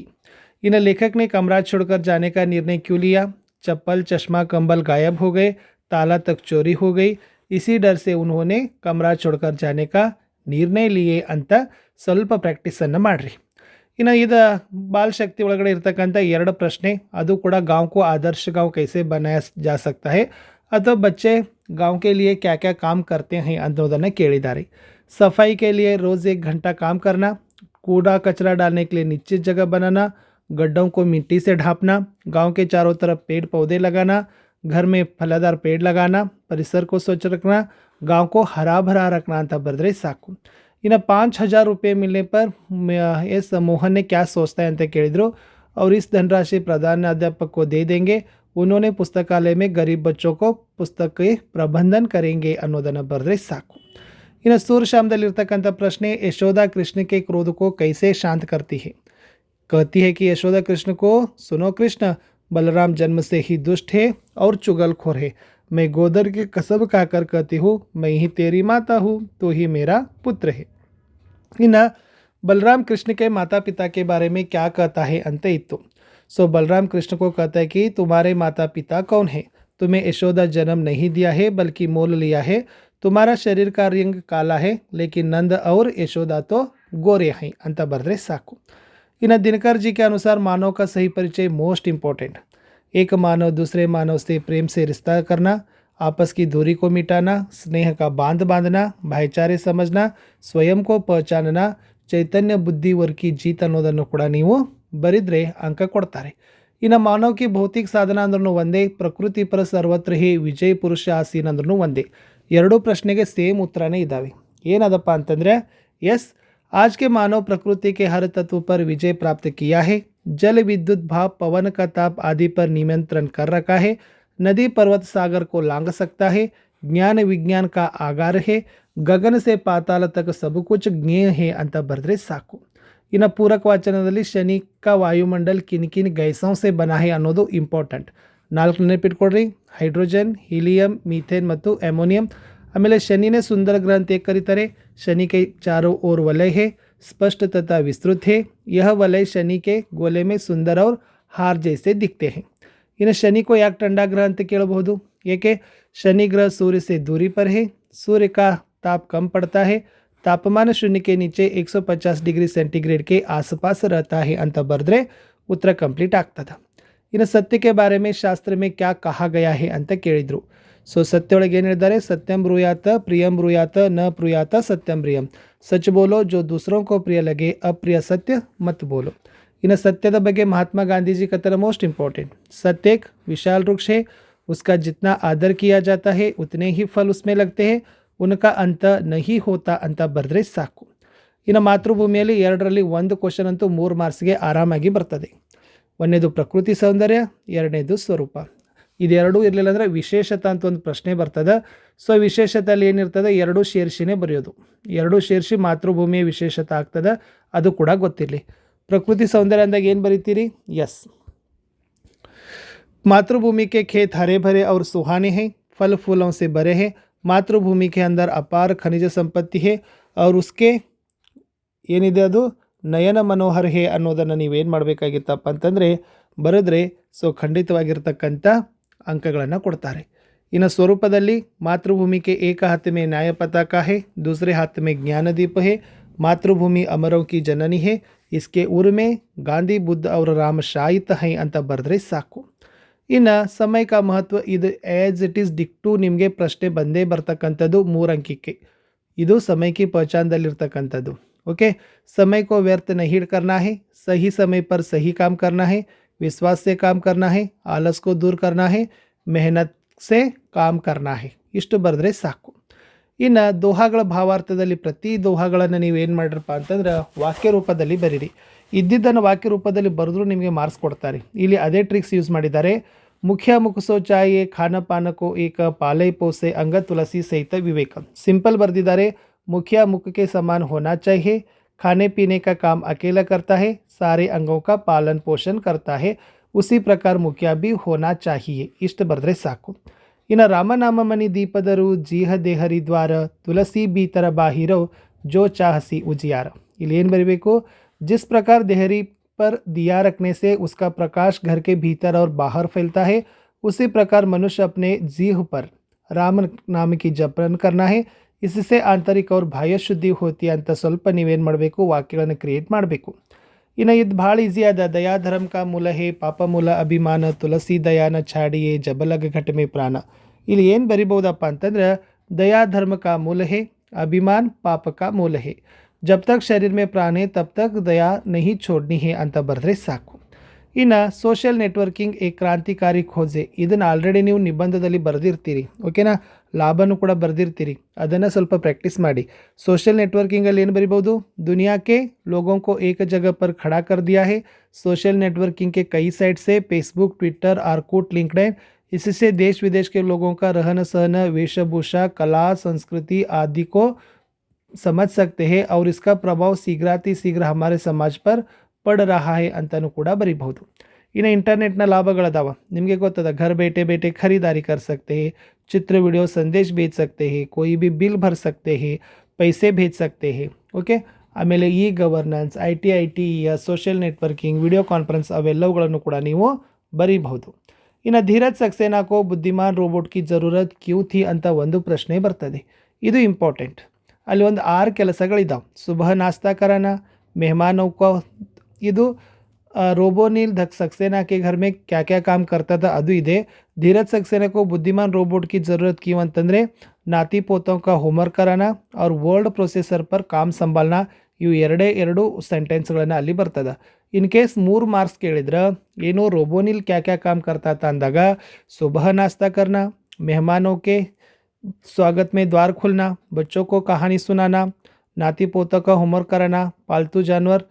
इन लेखक ने कमरा छोड़कर जाने का निर्णय क्यों लिया चप्पल चश्मा कंबल गायब हो गए ताला तक चोरी हो गई इसी डर से उन्होंने कमरा छोड़कर जाने का ನಿರ್ಣಯ लिए ಅಂತ ಸ್ವಲ್ಪ ಪ್ರಾಕ್ಟೀಸನ್ನು ಮಾಡಿರಿ ಇನ್ನು ಇದು ಬಾಲ್ ಶಕ್ತಿ ಒಳಗಡೆ ಇರ್ತಕ್ಕಂಥ ಎರಡು ಪ್ರಶ್ನೆ ಅದು ಕೂಡ गांव को आदर्श गांव कैसे बनाया जा सकता है ಅಥವಾ बच्चे गांव के लिए क्या क्या काम करते हैं ಅನ್ನೋದನ್ನು ಕೇಳಿದ್ದಾರೆ सफाई के लिए रोज़ एक घंटा काम करना कूड़ा कचरा डालने के लिए निश्चित जगह बनाना गड्ढों को मिट्टी से ढांपना गांव के चारों तरफ पेड़ पौधे लगाना घर में फलादार पेड़ लगाना परिसर को स्वच्छ रखना गांव को हरा भरा रखना ಅಂತ ಬರೆದ್ರೆ ಸಾಕು ಇನ್ನು पाँच हज़ार रुपये मिलने पर म- एस मोहन ने क्या सोचता है ಅಂತ ಕೇಳಿದರು और इस धनराशि प्रधान अध्यापक को दे देंगे उन्होंने पुस्तकालय में गरीब बच्चों को पुस्तक के प्रबंधन करेंगे ಅನ್ನೋದನ್ನು ಬರೆದ್ರೆ ಸಾಕು ಇನ್ನು ಸೂರ್ಯಶಾಮದಲ್ಲಿರ್ತಕ್ಕಂಥ ಪ್ರಶ್ನೆ ಯಶೋಧ ಕೃಷ್ಣ के क्रोध को कैसे शांत करती है कहती है कि यशोदा कृष्ण को, सुनो कृष्ण, बलराम जन्म से ही दुष्ट है और चुगलखोर है। मैं गोदर के कसब खाकर कहती हूँ, मैं ही तेरी माता हूँ तो ही मेरा पुत्र है। इना, बलराम कृष्ण के माता पिता के बारे में क्या कहता है अंत तो सो बलराम कृष्ण को कहता है कि, तुम्हारे माता पिता कौन है? तुम्हें यशोदा जन्म नहीं दिया है, बल्कि मोल लिया है। तुम्हारा शरीर का रंग काला है, लेकिन नंद और यशोदा तो गोरे हैं। अंत बर्रे साकू। इन्हें दिनकर जी के अनुसार मानव का सही परिचय मोस्ट इम्पोर्टेंट एक मानव दूसरे मानव से प्रेम से रिश्ता करना आपस की दूरी को मिटाना स्नेह का बांध बांधना भाईचारे समझना ಸ್ವಯಂ ಕೋ ಪಹಚಾನನ ಚೈತನ್ಯ ಬುದ್ಧಿವರ್ ಕಿ ಜೀತ್ ಅನ್ನೋದನ್ನು ಕೂಡ ನೀವು ಬರಿದ್ರೆ ಅಂಕ ಕೊಡ್ತಾರೆ ಇನ್ನು ಮಾನವಕಿ ಭೌತಿಕ ಸಾಧನ ಅಂದ್ರೂ ಒಂದೇ ಪ್ರಕೃತಿ ಪರ ಸರ್ವತ್ರ ಹಿ ವಿಜಯ್ ಪುರುಷ ಆಸೀನ್ ಅಂದ್ರೂ ಒಂದೇ ಎರಡೂ ಪ್ರಶ್ನೆಗೆ ಸೇಮ್ ಉತ್ತರನೇ ಇದ್ದಾವೆ ಏನದಪ್ಪ ಅಂತಂದರೆ ಎಸ್ आज के मानव प्रकृति के हर तत्व पर विजय प्राप्त किया है जल विद्युत भाप पवन का ताप आदि पर नियंत्रण कर रखा है नदी पर्वत सागर को लांग सकता है ज्ञान विज्ञान का आगार है ಗಗನ ಸೆ ಪಾತಾಳ ತಕ ಸಬು ಕುಚ್ ಜ್ಞೇಯ ಹೇ ಅಂತ ಬರೆದ್ರೆ ಸಾಕು ಇನ್ನು ಪೂರಕ ವಾಚನದಲ್ಲಿ ಶನಿಕ ವಾಯುಮಂಡಲ್ ಕಿನ್ ಕಿನ್ ಗೈಸಂ ಸೆ ಬನಾ ಹೇ ಅನ್ನೋದು ಇಂಪಾರ್ಟೆಂಟ್ ನಾಲ್ಕು ನೆನಪಿಟ್ಕೊಡ್ರಿ ಹೈಡ್ರೋಜನ್ ಹೀಲಿಯಂ ಮೀಥೇನ್ ಮತ್ತು ಅಮೋನಿಯಂ ಆಮೇಲೆ ಶನಿನೇ ಸುಂದರ ಗ್ರಹ ಅಂತ ಏಕ್ ಕರೀತಾರೆ शनि के चारों ओर वलय है स्पष्ट तथा विस्तृत है यह वलय शनि के गोले में सुंदर और हार जैसे दिखते हैं ಇನ್ನು ಶನಿ को ಯಾಕೆ ठंडा ग्रह ಅಂತ ಕೇಳಬಹುದು ಏಕೆ शनि ग्रह सूर्य से दूरी पर है सूर्य का ताप कम पड़ता है तापमान शून्य के नीचे 150 डिग्री सेंटीग्रेड के आसपास रहता है ಅಂತ ಬರೆದ್ರೆ ಉತ್ತರ ಕಂಪ್ಲೀಟ್ ಆಗ್ತದೆ ಇನ್ನು ಸತ್ಯಕ್ಕೆ ಬಾರೆ ಮೇ ಶಾಸ್ತ್ರ ಮೇ ಕ್ಯಾ ಕಹಾ ಗಯಾ ಹೇ ಅಂತ ಕೇಳಿದರು ಸೊ ಸತ್ಯ ಒಳಗೆ ಏನು ಹೇಳಿದ್ದಾರೆ ಸತ್ಯಂ ಬ್ರೂಯಾತ ಪ್ರಿಯಂ ಬ್ರೂಯಾತ ನ ಪ್ರುಯಾತ ಸತ್ಯಂ ಪ್ರಿಯಂ ಸಚ್ ಬೋಲೋ ಜೋ ದೂಸರೋ ಪ್ರಿಯ ಲಗೆ ಅಪ್ರಿಯ ಸತ್ಯ ಮತ್ ಬೋಲೋ ಇನ್ನು ಸತ್ಯದ ಬಗ್ಗೆ ಮಹಾತ್ಮ ಗಾಂಧೀಜಿ ಕತ್ತರ ಮೋಸ್ಟ್ ಇಂಪಾರ್ಟೆಂಟ್ ಸತ್ಯಕ್ ವಿಶಾಲ ವೃಕ್ಷ वृक्ष है उसका जितना आदर किया जाता है उतने ही फल उसमें लगते हैं उनका अंत नहीं ಅಂತ ಬರೆದ್ರೆ ಸಾಕು ಇನ್ನು ಮಾತೃಭೂಮಿಯಲ್ಲಿ ಎರಡರಲ್ಲಿ ಒಂದು ಕ್ವಶನ್ ಅಂತೂ ಮೂರು ಮಾರ್ಕ್ಸ್ಗೆ ಆರಾಮಾಗಿ ಬರ್ತದೆ ಒಂದನೇದು ಪ್ರಕೃತಿ ಸೌಂದರ್ಯ ಎರಡನೇದು ಸ್ವರೂಪ ಇದೆರಡೂ ಇರಲಿಲ್ಲ ಅಂದರೆ ವಿಶೇಷತೆ ಅಂತ ಒಂದು ಪ್ರಶ್ನೆ ಬರ್ತದೆ ಸೊ ವಿಶೇಷತೆಯಲ್ಲಿ ಏನಿರ್ತದೆ ಎರಡೂ ಸೇರಿಸಿನೇ ಬರೆಯೋದು ಎರಡೂ ಸೇರಿಸಿ ಮಾತೃಭೂಮಿಯ ವಿಶೇಷತೆ ಆಗ್ತದೆ ಅದು ಕೂಡ ಗೊತ್ತಿರಲಿ ಪ್ರಕೃತಿ ಸೌಂದರ್ಯ ಅಂದಾಗ ಏನು ಬರೀತೀರಿ ಎಸ್ मातृभूमि के खेत हरे भरे और सुहाने हैं फल फूलों से भरे हैं मातृभूमि के अंदर अपार खनिज संपत्ति है और उसके ಏನಿದೆ ಅದು ನಯನ ಮನೋಹರ ಹೇ ಅನ್ನೋದನ್ನು ನೀವೇನು ಮಾಡಬೇಕಾಗಿತ್ತಪ್ಪ ಅಂತಂದರೆ ಬರೆದ್ರೆ ಸೊ ಖಂಡಿತವಾಗಿರ್ತಕ್ಕಂಥ ಅಂಕಗಳನ್ನು ಕೊಡ್ತಾರೆ. ಇನ್ನು ಸ್ವರೂಪದಲ್ಲಿ ಮಾತೃಭೂಮಿಗೆ ಏಕ ಹಾತ್ಮೆ ನ್ಯಾಯ ಪತಾಕ ಹೇ, ದೂಸರೆ ಹಾತ್ಮೆ ಜ್ಞಾನದೀಪ ಹೇ, ಮಾತೃಭೂಮಿ ಅಮರೌಕಿ ಜನನಿ ಹೇ, ಇಸ್ಕೆ ಉರ್ಮೆ ಗಾಂಧಿ ಬುದ್ಧ ಅವರ ರಾಮ ಶಾಯಿತ ಹೈ ಅಂತ ಬರೆದ್ರೆ ಸಾಕು. ಇನ್ನು ಸಮಯಕ ಮಹತ್ವ ಇದು ಆ್ಯಸ್ ಇಟ್ ಈಸ್ ಡಿಕ್ಟು ನಿಮಗೆ ಪ್ರಶ್ನೆ ಬಂದೇ ಬರ್ತಕ್ಕಂಥದ್ದು ಮೂರಂಕಿಕೆ. ಇದು ಸಮಯಕ್ಕೆ ಪಹಚಾನದಲ್ಲಿರ್ತಕ್ಕಂಥದ್ದು ಓಕೆ ಸಮಯ ಕೋ ವ್ಯರ್ಥ ನಹೀಡ್ ಕರ್ನಾ ಹೇ, ಸಹಿ ಸಮಯ ಪರ್ ಸಹಿ ಕಾಮ್ ಕರ್ನಾ ಹೇ विश्वास से काम करना है आलस को दूर करना है मेहनत से काम करना है ಇಷ್ಟು ಬರೆದ್ರೆ ಸಾಕು ಇನ್ನು ದೋಹಾಗಳ ಭಾವಾರ್ಥದಲ್ಲಿ ಪ್ರತಿ ದೋಹಾಗಳನ್ನು ನೀವು ಏನು ಮಾಡಿರಪ್ಪ ಅಂತಂದ್ರೆ ವಾಕ್ಯ ರೂಪದಲ್ಲಿ ಬರೀರಿ ಇದ್ದಿದ್ದನ್ನು ವಾಕ್ಯ ರೂಪದಲ್ಲಿ ಬರೆದ್ರೂ ನಿಮಗೆ ಮಾರ್ಕ್ಸ್ ಕೊಡ್ತಾರೆ ಇಲ್ಲಿ ಅದೇ ಟ್ರಿಕ್ಸ್ ಯೂಸ್ ಮಾಡಿದ್ದಾರೆ ಮುಖ್ಯ ಮುಖಸೋ ಚಾಯೆ ಖಾನ ಪಾನಕೋ ಏಕ ಪಾಲೈ ಪೋಸೆ ಅಂಗ ತುಳಸಿ ಸಹಿತ ವಿವೇಕ ಸಿಂಪಲ್ ಬರೆದಿದ್ದಾರೆ मुखिया मुख के समान होना चाहिए खाने पीने का काम अकेला करता है सारे अंगों का पालन पोषण करता है उसी प्रकार मुखिया भी होना चाहिए ಇಷ್ಟು ಬರೆದ್ರೆ ಸಾಕು ಇನ್ನು ರಾಮನಾಮಮನಿ ದೀಪದರು ಜೀಹ ದೇಹರಿ ದ್ವಾರ ತುಳಸಿ ಬೀತರ ಬಾಹಿರೋ ಜೋ ಚಾಹಸಿ ಉಜಿಯಾರ ಇಲ್ಲಿ ಏನು ಬರೀಬೇಕು जिस प्रकार देहरी पर दिया रखने से उसका प्रकाश घर के भीतर और बाहर फैलता है उसी प्रकार मनुष्य अपने जीह पर राम नाम की जपन करना है इससे ಆಂತರಿಕ ಅವ್ರ ಬಾಹ್ಯ ಶುದ್ಧಿ ಹೋತಿ ಅಂತ ಸ್ವಲ್ಪ ನೀವೇನು ಮಾಡಬೇಕು ವಾಕ್ಯಗಳನ್ನು ಕ್ರಿಯೇಟ್ ಮಾಡಬೇಕು ಇನ್ನು ಇದು ಭಾಳ ಈಸಿ ಅದ ದಯಾ ಧರ್ಮ ಕಾ ಮೂಲ ಹೇ ಪಾಪ ಮೂಲ ಅಭಿಮಾನ ತುಳಸಿ ದಯಾನ ಛಾಡಿಯೇ ಜಬಲಗ ಘಟಮೆ ಪ್ರಾಣ ಇಲ್ಲಿ ಏನು ಬರಿಬೋದಪ್ಪ ಅಂತಂದ್ರೆ दया धर्म का मूल है अभिमान पाप का मूल है जब तक शरीर में प्राण है तब तक दया नहीं छोड़नी है ಅಂತ ಬರೆದ್ರೆ ಸಾಕು ಇನ್ನು ಸೋಷಿಯಲ್ ನೆಟ್ವರ್ಕಿಂಗ್ ಏ ಕ್ರಾಂತಿಕಾರಿ ಖೋಜೆ ಇದನ್ನು ಆಲ್ರೆಡಿ ನೀವು ನಿಬಂಧದಲ್ಲಿ ಬರೆದಿರ್ತೀರಿ ಓಕೆನಾ ಲಾಭನೂ ಕೂಡ ಬರೆದಿರ್ತೀರಿ. ಅದನ್ನು ಸ್ವಲ್ಪ सोशल ಮಾಡಿ. ಸೋಷಿಯಲ್ ನೆಟ್ವರ್ಕಿಂಗಲ್ಲಿ ಏನು ಬರಿಬೋದು ದುನಿಯಾಕೆ ಲೋಗೋಂಕೋ ಏಕ ಜಗ ಪರ್ ಖಡಾ ಕರ್ ದಿಯಾ ಹೇ. ಸೋಷಿಯಲ್ ನೆಟ್ವರ್किंग के कई साइट से फेसबुक ट्विटर आरकूट है इससे देश विदेश के लोगों का रहन सहन वेशभूषा कला संस्कृति आदि को समझ सकते हैं और इसका प्रभाव शीघ्रातिशीघ्र हमारे समाज पर पड़ रहा है ಅಂತಲೂ ಕೂಡ ಬರೀಬಹುದು. ಇನ್ನು ಇಂಟರ್ನೆಟ್ನ ಲಾಭಗಳದಾವ ನಿಮಗೆ ಗೊತ್ತದ घर बैठे बैठे खरीदारी कर सकते हैं चित्र वीडियो संदेश भेज सकते हैं कोई भी बिल भर सकते हैं पैसे भेज सकते हैं ಓಕೆ ಆಮೇಲೆ e governance I T I T social networking video conference ಅವೆಲ್ಲವುಗಳನ್ನು ಕೂಡ ನೀವು ಬರೀಬಹುದು ಇನ್ನು ಧೀರಜ್ ಸಕ್ಸೇನಾಕೋ ಬುದ್ಧಿಮಾನ್ ರೋಬೋಟ್ ಕಿ ಜರೂರತ್ ಕ್ಯೂ ಥಿ ಅಂತ ಒಂದು ಪ್ರಶ್ನೆ ಬರ್ತದೆ ಇದು ಇಂಪಾರ್ಟೆಂಟ್ ಅಲ್ಲಿ ಒಂದು ಆರು ಕೆಲಸಗಳಿದ್ದಾವೆ ಸುಬಹ ನಾಸ್ತಾ ಕರಾನ ಮೆಹಮಾನೋ ಕೋ ಇದು रोबोनील धक सक्सेना के घर में क्या क्या काम करता था ಅದು ಇದೆ धीरज सक्सेना को बुद्धिमान रोबोट की ज़रूरत क्यों ಅಂತಂದರೆ ನಾತಿ ಪೋತೋं का ಹೋಮ್ವರ್ಕ್ कराना और ವರ್ಡ್ ಪ್ರೊಸೆಸರ್ पर काम संभालना ಇವು ಎರಡೇ ಎರಡು ಸೆಂಟೆನ್ಸ್ಗಳನ್ನು ಅಲ್ಲಿ ಬರ್ತದೆ ಇನ್ ಕೇಸ್ ಮೂರು ಮಾರ್ಕ್ಸ್ ಕೇಳಿದ್ರೆ ಏನು ರೋಬೋನಿಲ್ ಕ್ಯಾ ಕ್ಯಾ ಕಾಮ್ ಕರ್ತಾ ತಾ ಅಂದಾಗ ಸುಬಹ ನಾಸ್ತಾ करना मेहमानों के स्वागत में द्वार खुलना बच्चों को कहानी सुनाना नाती पोतों का होमवर्क कराना पालतू जानवर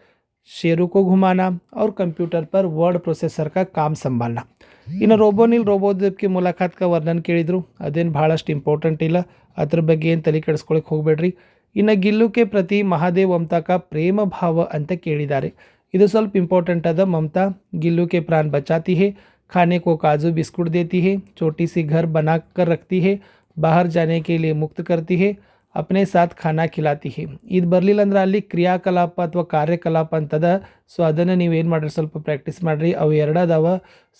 शेरों को घुमाना और कंप्यूटर पर वर्ड प्रोसेसर का काम संभालना ಇನ್ನು ರೋಬೋನಿಲ್ ರೋಬೋದಕ್ಕೆ ಮುಲಾಖಾತ್ का ವರ್ಣನ್ ಕೇಳಿದರು ಅದೇನು ಭಾಳಷ್ಟು ಇಂಪಾರ್ಟೆಂಟ್ ಇಲ್ಲ ಅದ್ರ ಬಗ್ಗೆ ಏನು ತಲೆ ಕೆಡಿಸ್ಕೊಳಕ್ಕೆ ಹೋಗಬೇಡ್ರಿ ಇನ್ನು ಗಿಲ್ಲುಕ್ಕೆ ಪ್ರತಿ ಮಹಾದೇವ್ ಮಮತಾ का ಪ್ರೇಮ ಭಾವ ಅಂತ ಕೇಳಿದ್ದಾರೆ ಇದು ಸ್ವಲ್ಪ ಇಂಪಾರ್ಟೆಂಟ್ ಅದ ಮಮತಾ गिल्लू के प्राण बचाती है खाने को काजू बिस्कुट देती है छोटी सी घर बना कर रखती है बाहर जाने के लिए मुक्त करती है अपने साथ खाना खिलाती है ಇದು ಬರಲಿಲ್ಲ ಅಂದ್ರೆ ಅಲ್ಲಿ ಕ್ರಿಯಾಕಲಾಪ ಅಥವಾ ಕಾರ್ಯಕಲಾಪ ಅಂತದ ಸೊ ಅದನ್ನು ನೀವೇನು ಮಾಡಿರಿ ಸ್ವಲ್ಪ ಪ್ರಾಕ್ಟೀಸ್ ಮಾಡಿರಿ ಅವು ಎರಡದಾವ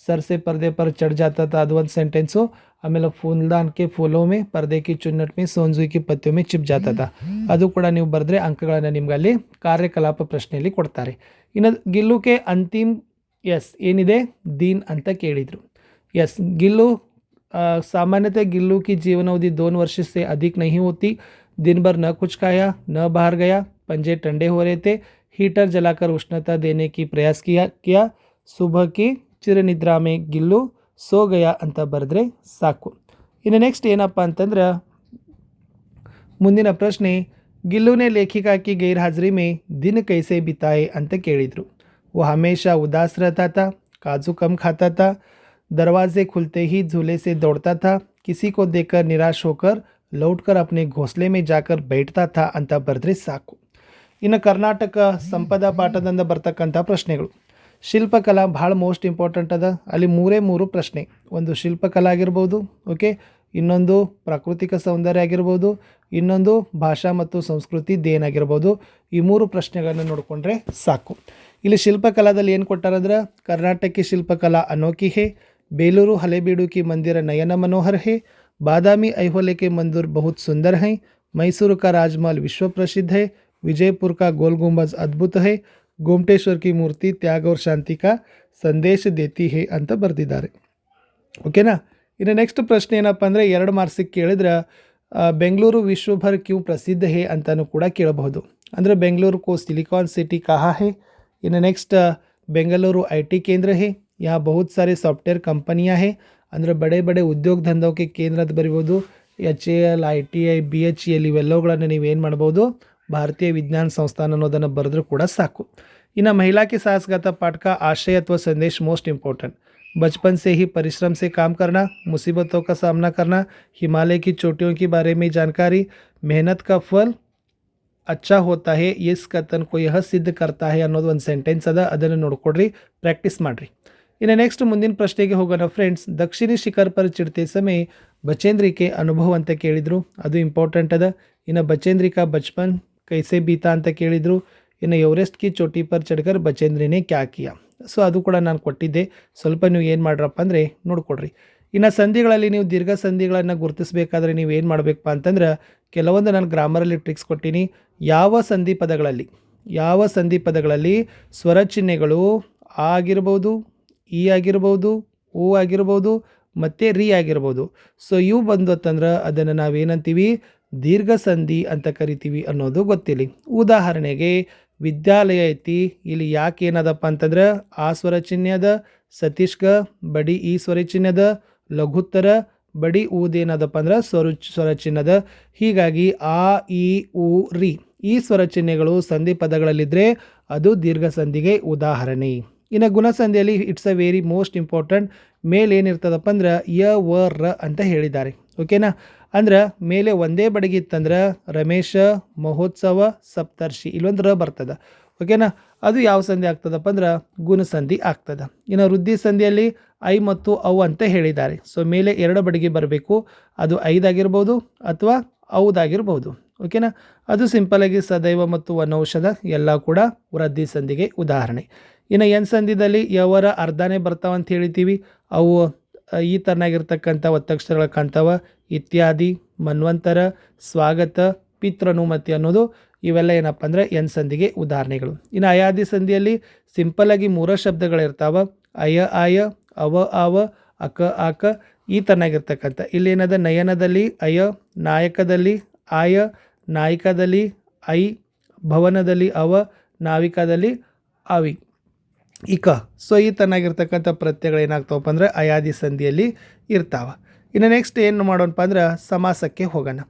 ಸರ್ से पर्दे पर चढ़ जाता था ಅದು ಒಂದು ಸೆಂಟೆನ್ಸು ಆಮೇಲೆ ಫೂಲ್ದಾನ್ ಕೆ ಫೂಲೋ ಮೇ ಪರ್ದೆ ಕಿ ಚುನ್ನಟ್ ಮೇ ಸೋನ್ಜುಯಿ ಕಿ ಪತ್ಯೋ ಮೇ ಚಿಪ್ ಜಾತಾ था ಅದು ಕೂಡ ನೀವು ಬರೆದ್ರೆ ಅಂಕಗಳನ್ನು ನಿಮ್ಗೆ ಅಲ್ಲಿ ಕಾರ್ಯಕಲಾಪ ಪ್ರಶ್ನೆಯಲ್ಲಿ ಕೊಡ್ತಾರೆ ಇನ್ನು ಗಿಲ್ಲುಕೆ ಅಂತಿಮ್ ಎಸ್ ಏನಿದೆ ದೀನ್ ಅಂತ ಕೇಳಿದರು यस गिल्लू अ, सामान्यतः गिल्लू की जीवन अवधि दोन वर्ष से अधिक नहीं होती दिन भर न कुछ खाया न बाहर गया पंजे ठंडे हो रहे थे हीटर जलाकर उष्णता देने की प्रयास किया किया सुबह की ಚಿರನಿದ್ರಾ ಮೇ ಗಿಲ್ಲು ಸೋ ಗಯ ಅಂತ ಬರೆದ್ರೆ ಸಾಕು ಇನ್ನು ನೆಕ್ಸ್ಟ್ ಏನಪ್ಪ ಅಂತಂದ್ರೆ ಮುಂದಿನ ಪ್ರಶ್ನೆ गिल्लू ने लेखिका की गैरहाजिरी में दिन कैसे बिताए ಅಂತ ಕೇಳಿದರು वो हमेशा उदास रहता था काजू कम खाता था दरवाजे खुलते ही झूले से दौड़ता था किसी को देखकर निराश होकर लौटकर अपने घोंसले में जाकर बैठता था ಅಂತ ಬರೆದ್ರೆ ಸಾಕು ಇನ್ನು ಕರ್ನಾಟಕ ಸಂಪದ ಪಾಠದಿಂದ ಬರ್ತಕ್ಕಂಥ ಪ್ರಶ್ನೆಗಳು ಶಿಲ್ಪಕಲಾ ಭಾಳ ಮೋಸ್ಟ್ ಇಂಪಾರ್ಟೆಂಟ್ ಅದ ಅಲ್ಲಿ ಮೂರೇ ಮೂರು ಪ್ರಶ್ನೆ ಒಂದು ಶಿಲ್ಪಕಲಾ ಆಗಿರ್ಬೋದು ಓಕೆ ಇನ್ನೊಂದು ಪ್ರಾಕೃತಿಕ ಸೌಂದರ್ಯ ಆಗಿರ್ಬೋದು ಇನ್ನೊಂದು ಭಾಷಾ ಮತ್ತು ಸಂಸ್ಕೃತಿ ದೇನಾಗಿರ್ಬೋದು ಈ ಮೂರು ಪ್ರಶ್ನೆಗಳನ್ನು ನೋಡಿಕೊಂಡ್ರೆ ಸಾಕು ಇಲ್ಲಿ ಶಿಲ್ಪಕಲಾದಲ್ಲಿ ಏನು ಕೊಟ್ಟಾರಂದ್ರೆ ಕರ್ನಾಟಕಿ ಶಿಲ್ಪಕಲಾ ಅನೋಖಿ ಹೇ ಬೇಲೂರು ಹಳೆಬೀಡು ಕಿ ಮಂದಿರ ನಯನ मनोहर है बादामी ऐहोले के मंदिर बहुत सुंदर हैं मैसूर का राजमहल विश्व प्रसिद्ध है विजयपुर का गोल गुंबज अद्भुत है गोमटेश्वर की मूर्ति त्याग और शांति का ಸಂದೇಶ ದೇತಿ ಹೇ ಅಂತ ಬರೆದಿದ್ದಾರೆ ಓಕೆನಾ ಇನ್ನು ನೆಕ್ಸ್ಟ್ ಪ್ರಶ್ನೆ ಏನಪ್ಪ ಅಂದರೆ ಎರಡು ಮಾರ್ಕ್ಸಿಗೆ ಕೇಳಿದ್ರೆ ಆ, ಬೆಂಗಳೂರು ವಿಶ್ವಭರ್ ಕ್ಯೂ ಪ್ರಸಿದ್ಧ ಹೇ ಅಂತಲೂ ಕೂಡ ಕೇಳಬಹುದು ಅಂದರೆ ಬೆಂಗಳೂರು को सिलिकॉन सिटी कहा है ಇನ್ನು ನೆಕ್ಸ್ಟ್ बेंगलुरु आईटी केंद्र है यहाँ बहुत सारे सॉफ्टवेयर कंपनियां हैं ಅಂದರೆ ಬಡೆ ಬಡೆ ಉದ್ಯೋಗ ಧಂಧೋಕೆ ಕೇಂದ್ರ ಅಂತ ಬರಿಬೋದು H A L I T I B H L ಇವೆಲ್ಲವುಗಳನ್ನು ನೀವು ಏನು ಮಾಡ್ಬೋದು ಭಾರತೀಯ ವಿಜ್ಞಾನ ಸಂಸ್ಥಾನ ಅನ್ನೋದನ್ನು ಬರೆದ್ರೂ ಕೂಡ ಸಾಕು ಇನ್ನು महिला के साहसगाथा पाठ का आशय अथवा संदेश मोस्ट इम्पोर्टेंट बचपन से ही परिश्रम से काम करना मुसीबतों का सामना करना हिमालय की चोटियों के बारे में जानकारी मेहनत का फल अच्छा होता है इस कथन को यह सिद्ध करता है ಅನ್ನೋದು ಒಂದು ಸೆಂಟೆನ್ಸ್ ಅದ ಅದನ್ನು ನೋಡ್ಕೊಡ್ರಿ ಪ್ರಾಕ್ಟೀಸ್ ಮಾಡಿರಿ ಇನ್ನು ನೆಕ್ಸ್ಟ್ ಮುಂದಿನ ಪ್ರಶ್ನೆಗೆ ಹೋಗೋಣ ಫ್ರೆಂಡ್ಸ್ ದಕ್ಷಿಣಿ ಶಿಖರ್ ಪರ್ ಚಿಡ್ತೆ ಸಮಯ ಬಚೇಂದ್ರಿಕೆ ಅನುಭವ ಅಂತ ಕೇಳಿದರು. ಅದು ಇಂಪಾರ್ಟೆಂಟ್ ಅದ. ಇನ್ನು ಬಚೇಂದ್ರಿಕಾ ಬಚ್ಪನ್ ಕೈಸೆ ಬೀತಾ ಅಂತ ಕೇಳಿದರು. ಇನ್ನು ಎವರೆಸ್ಟ್ ಕಿ ಚೋಟಿ ಪರ್ ಚಡ್ಕರ್ ಬಚೇಂದ್ರಿನೇ ಕ್ಯಾ ಕಿಯಾ. ಸೊ ಅದು ಕೂಡ ನಾನು ಕೊಟ್ಟಿದ್ದೆ. ಸ್ವಲ್ಪ ನೀವು ಏನು ಮಾಡ್ರಪ್ಪ ಅಂದರೆ ನೋಡ್ಕೊಡ್ರಿ ಇನ್ನು ಸಂಧಿಗಳಲ್ಲಿ ನೀವು ದೀರ್ಘ ಸಂಧಿಗಳನ್ನು ಗುರುತಿಸಬೇಕಾದ್ರೆ ನೀವು ಏನು ಮಾಡಬೇಕಪ್ಪ ಅಂತಂದ್ರೆ ಕೆಲವೊಂದು ನಾನು ಗ್ರಾಮರಲ್ಲಿ ಟ್ರಿಕ್ಸ್ ಕೊಟ್ಟೀನಿ. ಯಾವ ಸಂಧಿ ಪದಗಳಲ್ಲಿ ಯಾವ ಸಂಧಿ ಪದಗಳಲ್ಲಿ ಸ್ವರ ಚಿಹ್ನೆಗಳು ಆ ಆಗಿರ್ಬೋದು ಈ ಆಗಿರ್ಬೋದು ಓ ಆಗಿರ್ಬೋದು, ಮತ್ತು ರಿ ಆಗಿರ್ಬೋದು. ಸೊ ಇವು ಬಂದತ್ತಂದ್ರೆ ಅದನ್ನು ನಾವೇನಂತೀವಿ? ದೀರ್ಘ ಸಂಧಿ ಅಂತ ಕರಿತೀವಿ ಅನ್ನೋದು ಗೊತ್ತಿಲ್ಲ ಉದಾಹರಣೆಗೆ, ವಿದ್ಯಾಲಯ ಐತಿ, ಇಲ್ಲಿ ಯಾಕೆ ಏನದಪ್ಪ ಅಂತಂದ್ರೆ ಆ ಸ್ವರ ಚಿಹ್ನೆ ಸತೀಶ್ಗ, ಬಡಿ ಈ ಸ್ವರ ಚಿಹ್ನೆ ಅದ ಲಘುತ್ತರ, ಬಡಿ ಊದೇನದಪ್ಪ ಅಂದ್ರೆ ಸ್ವರ ಸ್ವರ ಚಿಹ್ನದ ಹೀಗಾಗಿ ಆ ಇ ಉ, ರಿ ಈ ಸ್ವರ ಚಿಹ್ನೆಗಳು ಸಂಧಿ ಪದಗಳಲ್ಲಿದ್ದರೆ ಅದು ದೀರ್ಘ ಸಂಧಿಗೆ ಉದಾಹರಣೆ. ಇನ್ನು ಗುಣಸಂಧಿಯಲ್ಲಿ it's a very most important ಮೇಲೆ ಏನಿರ್ತದಪ್ಪ ಅಂದ್ರೆ ಯ, ವ, ರ ಅಂತ ಹೇಳಿದ್ದಾರೆ. ಓಕೆನಾ ಅಂದ್ರೆ ಮೇಲೆ ಒಂದೇ ಬಡಗಿ ಇತ್ತಂದ್ರೆ ರಮೇಶ, ಮಹೋತ್ಸವ, ಸಪ್ತರ್ಷಿ, ಇಲ್ಲೊಂದು ರ ಬರ್ತದ. ಓಕೆನಾ ಅದು ಯಾವ ಸಂಧಿ ಆಗ್ತದಪ್ಪ ಅಂದ್ರೆ ಗುಣಸಂಧಿ ಆಗ್ತದೆ. ಇನ್ನು ವೃದ್ಧಿ ಸಂಧಿಯಲ್ಲಿ ಐ ಮತ್ತು ಅವು ಅಂತ ಹೇಳಿದ್ದಾರೆ. ಸೊ ಮೇಲೆ ಎರಡು ಬಡಗಿ ಬರಬೇಕು. ಅದು ಐದಾಗಿರ್ಬೋದು ಅಥವಾ ಔದಾಗಿರ್ಬೋದು. ಓಕೆನಾ ಅದು ಸಿಂಪಲಾಗಿ ಸದೈವ ಮತ್ತು ವನೌಷಧ ಎಲ್ಲ ಕೂಡ ವೃದ್ಧಿ ಸಂಧಿಗೆ ಉದಾಹರಣೆ. ಇನ್ನು ಎನ್ ಸಂಧಿದಲ್ಲಿ ಯಾವರ ಅರ್ಧನೇ ಬರ್ತಾವ ಅಂತ ಹೇಳ್ತೀವಿ ಅವು ಈ ಥರನಾಗಿರ್ತಕ್ಕಂಥ ಒತ್ತಕ್ಷರಗಳ ಕಾಣ್ತಾವ. ಇತ್ಯಾದಿ, ಮನ್ವಂತರ, ಸ್ವಾಗತ, ಪಿತೃನುಮತಿ ಅನ್ನೋದು ಇವೆಲ್ಲ ಏನಪ್ಪ ಅಂದರೆ ಎನ್ ಸಂಧಿಗೆ ಉದಾಹರಣೆಗಳು. ಇನ್ನು ಅಯಾದಿ ಸಂಧಿಯಲ್ಲಿ ಸಿಂಪಲಾಗಿ ಮೂರ ಶಬ್ದಗಳಿರ್ತಾವ. ಅಯ, ಆಯ, ಅವ ಅವ ಅಕ, ಆಕ ಈ ತನ್ನಾಗಿರ್ತಕ್ಕಂಥ ಇಲ್ಲೇನದ ನಯನದಲ್ಲಿ ಅಯ, ನಾಯಕದಲ್ಲಿ ಆಯ, ನಾಯಿಕದಲ್ಲಿ ಐ, ಭವನದಲ್ಲಿ ಅವ, ನಾವಿಕದಲ್ಲಿ ಅವಿ ಇಕ ಸೊ ಈ ತನ್ನಾಗಿರ್ತಕ್ಕಂಥ ಪ್ರತ್ಯಯಗಳು ಏನಾಗ್ತಾವಪ್ಪ ಅಂದ್ರೆ ಅಯಾದಿ ಸಂಧಿಯಲ್ಲಿ ಇರ್ತಾವ. ಇನ್ನು ನೆಕ್ಸ್ಟ್ ಏನು ಮಾಡೋಣಪ್ಪ ಅಂದ್ರೆ ಸಮಾಸಕ್ಕೆ ಹೋಗೋಣ.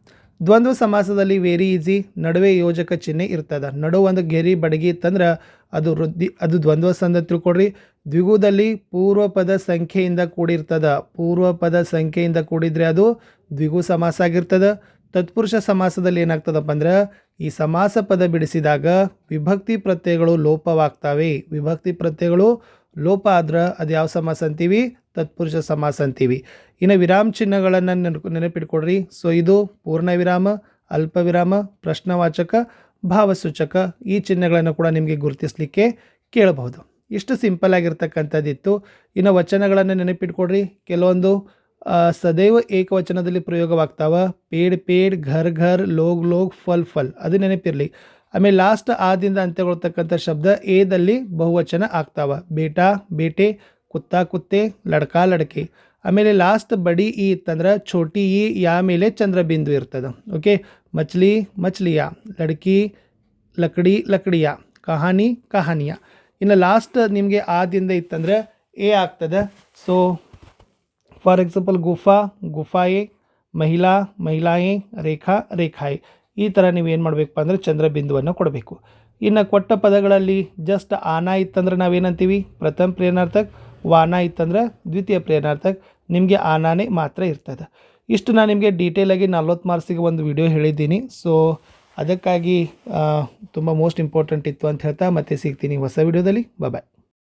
ದ್ವಂದ್ವ ಸಮಾಸದಲ್ಲಿ ವೆರಿ ಈಸಿ ನಡುವೆ ಯೋಜಕ ಚಿಹ್ನೆ ಇರ್ತದೆ. ನಡು ಒಂದು ಗೆರಿ ಬಡಗಿ ಇತ್ತಂದ್ರೆ ಅದು ವೃದ್ಧಿ, ಅದು ದ್ವಂದ್ವ ಸಂಧ ತಿಳ್ಕೊಡ್ರಿ ದ್ವಿಗುದಲ್ಲಿ ಪೂರ್ವ ಪದ ಸಂಖ್ಯೆಯಿಂದ ಕೂಡಿರ್ತದ. ಪೂರ್ವ ಪದ ಸಂಖ್ಯೆಯಿಂದ ಕೂಡಿದರೆ ಅದು ದ್ವಿಗು ಸಮಾಸ ಆಗಿರ್ತದ. ತತ್ಪುರುಷ ಸಮಾಸದಲ್ಲಿ ಏನಾಗ್ತದಪ್ಪ ಅಂದ್ರೆ ಈ ಸಮಾಸ ಪದ ಬಿಡಿಸಿದಾಗ ವಿಭಕ್ತಿ ಪ್ರತ್ಯಯಗಳು ಲೋಪವಾಗ್ತವೆ. ವಿಭಕ್ತಿ ಪ್ರತ್ಯಯಗಳು ಲೋಪ ಆದ್ರೆ ಅದು ಯಾವ ಸಮಾಸ ಅಂತೀವಿ? ತತ್ಪುರುಷ ಸಮಾಸ ಅಂತೀವಿ. ಇನ್ನು ವಿರಾಮ ಚಿಹ್ನೆಗಳನ್ನು ನೆನಪು, ನೆನಪಿಟ್ಕೊಡ್ರಿ. ಸೊ ಇದು ಪೂರ್ಣ ವಿರಾಮ, ಅಲ್ಪ ವಿರಾಮ, ಪ್ರಶ್ನವಾಚಕ, ಭಾವಸೂಚಕ ಈ ಚಿಹ್ನೆಗಳನ್ನು ಕೂಡ ನಿಮಗೆ ಗುರುತಿಸಲಿಕ್ಕೆ ಕೇಳಬಹುದು. ಇಷ್ಟು ಸಿಂಪಲ್ ಆಗಿರ್ತಕ್ಕಂಥದ್ದಿತ್ತು. ಇನ್ನು ವಚನಗಳನ್ನು ನೆನಪಿಟ್ಕೊಡ್ರಿ. ಕೆಲವೊಂದು ಸದೈವ ಏಕವಚನದಲ್ಲಿ ಪ್ರಯೋಗವಾಗ್ತಾವ. ಪೇಡ್ ಪೇಡ್, ಘರ್ ಘರ್, ಲೋಗ್ ಲೋಗ್, ಫಲ್ ಫಲ್. ಅದು ನೆನಪಿರಲಿ. ಆಮೇಲೆ ಲಾಸ್ಟ್ ಆದಿಂದ ಅಂತ್ಯಗೊಳ್ತಕ್ಕಂಥ ಶಬ್ದ ಎದಲ್ಲಿ ಬಹುವಚನ ಆಗ್ತಾವ. ಬೇಟಾ, ಬೇಟೆ, ಕುತ್ತ ಕುತ್ತೆ, ಲಡ್ಕಾ ಲಡ್ಕೆ. ಆಮೇಲೆ ಲಾಸ್ಟ್ ಬಡಿ ಈ ಇತ್ತಂದ್ರೆ ಛೋಟಿ ಈ ಯಾ ಮೇಲೆ ಚಂದ್ರಬಿಂದು ಇರ್ತದೆ. ಓಕೆ? ಮಚ್ಲಿ, ಮಚ್ಲಿಯ. ಲಡ್ಕಿ, ಲಕಡಿ, ಲಕಡಿಯ. ಕಹಾನಿ, ಕಹಾನಿಯ. ಇನ್ನು ಲಾಸ್ಟ್ ನಿಮಗೆ ಆದಿಂದ ಇತ್ತಂದ್ರೆ ಎ ಆಗ್ತದೆ. ಸೊ ಫಾರ್ ಎಕ್ಸಾಂಪಲ್ ಗುಫಾ, ಗುಫಾಯೆ, ಮಹಿಳಾ, ಮಹಿಳಾಯೆ, ರೇಖಾ, ರೇಖಾಯೆ. ಈ ಥರ ನೀವು ಏನು ಮಾಡಬೇಕಪ್ಪ ಅಂದರೆ ಚಂದ್ರಬಿಂದುವನ್ನು ಕೊಡಬೇಕು. ಇನ್ನು ಕೊಟ್ಟ ಪದಗಳಲ್ಲಿ ಜಸ್ಟ್ ಆನ ಇತ್ತಂದ್ರೆ ನಾವೇನಂತೀವಿ? ಪ್ರಥಮ ಪ್ರೇರಣಾರ್ಥಕ್ ವಾನ ಇತ್ತಂದ್ರೆ ದ್ವಿತೀಯ ಪ್ರೇರಣಾರ್ಥಕ್ ನಿಮಗೆ ಆನಾನೇ ಮಾತ್ರ ಇರ್ತದೆ. ಇಷ್ಟು ನಾನು ನಿಮಗೆ ಡೀಟೇಲಾಗಿ ನಲ್ವತ್ತು ಮಾರ್ಕ್ಸಿಗೆ ಒಂದು ವಿಡಿಯೋ ಹೇಳಿದ್ದೀನಿ. ಸೊ ಅದಕ್ಕಾಗಿ ತುಂಬ ಮೋಸ್ಟ್ ಇಂಪಾರ್ಟೆಂಟ್ ಇತ್ತು ಅಂತ ಹೇಳ್ತಾ ಮತ್ತೆ ಸಿಗ್ತೀನಿ ಹೊಸ ವಿಡಿಯೋದಲ್ಲಿ ಬಾಯ್